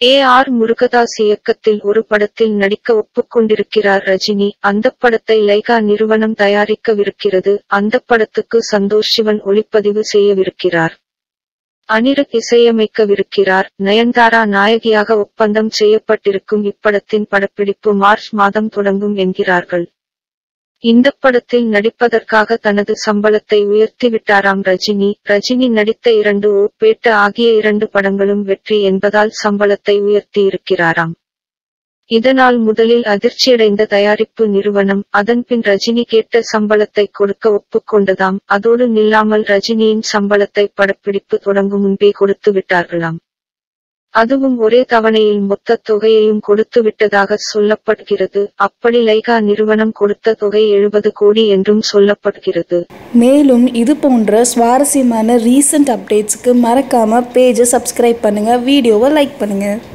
A R Murugadoss இயக்கத்தில் ஒரு படத்தில் நடிக்க ஒப்புக்கொண்டிருக்கிறார் ரஜினி. அந்தப் படத்தை லைகா நிறுவனம் தயாரிக்கவிருக்கிறது. அந்தப் படத்துக்கு சந்தோஷ் சிவன் ஒளிப்பதிவு செய்யவிருக்கிறார். அனிருத் இசையமைக்கவிருக்கிறார். நயன்தாரா நாயகியாக ஒப்பந்தம் செய்யப்பட்டிருக்கும் இப்படத்தின் படப்பிடிப்பு மார்ச் மாதம் தொடங்கும் என்கிறார்கள். இந்தப் படத்தில் நடிப்பதற்காக தனது சம்பளத்தை உயர்த்திவிட்டாராம் ரஜினி. ரஜினி நடித்த இரண்டு ஓ ஆகிய இரண்டு படங்களும் வெற்றி என்பதால் சம்பளத்தை உயர்த்தியிருக்கிறாராம். இதனால் முதலில் அதிர்ச்சியடைந்த தயாரிப்பு நிறுவனம் அதன்பின் ரஜினி கேட்ட சம்பளத்தை கொடுக்க ஒப்புக்கொண்டதாம். அதோடு நில்லாமல் ரஜினியின் சம்பளத்தை படப்பிடிப்பு தொடங்கும் முன்பே கொடுத்து விட்டார்களாம். அதுவும் ஒரே தவணையில் மொத்த தொகையையும் கொடுத்து விட்டதாக சொல்லப்படுகிறது. அப்படி லைகா நிறுவனம் கொடுத்த தொகை எழுபது கோடி என்றும் சொல்லப்படுகிறது. மேலும் இது போன்ற சுவாரஸ்யமான ரீசன்ட் அப்டேட்ஸ்க்கு மறக்காமல் பேஜை சப்ஸ்கிரைப் பண்ணுங்கள் வீடியோவை லைக் பண்ணுங்கள்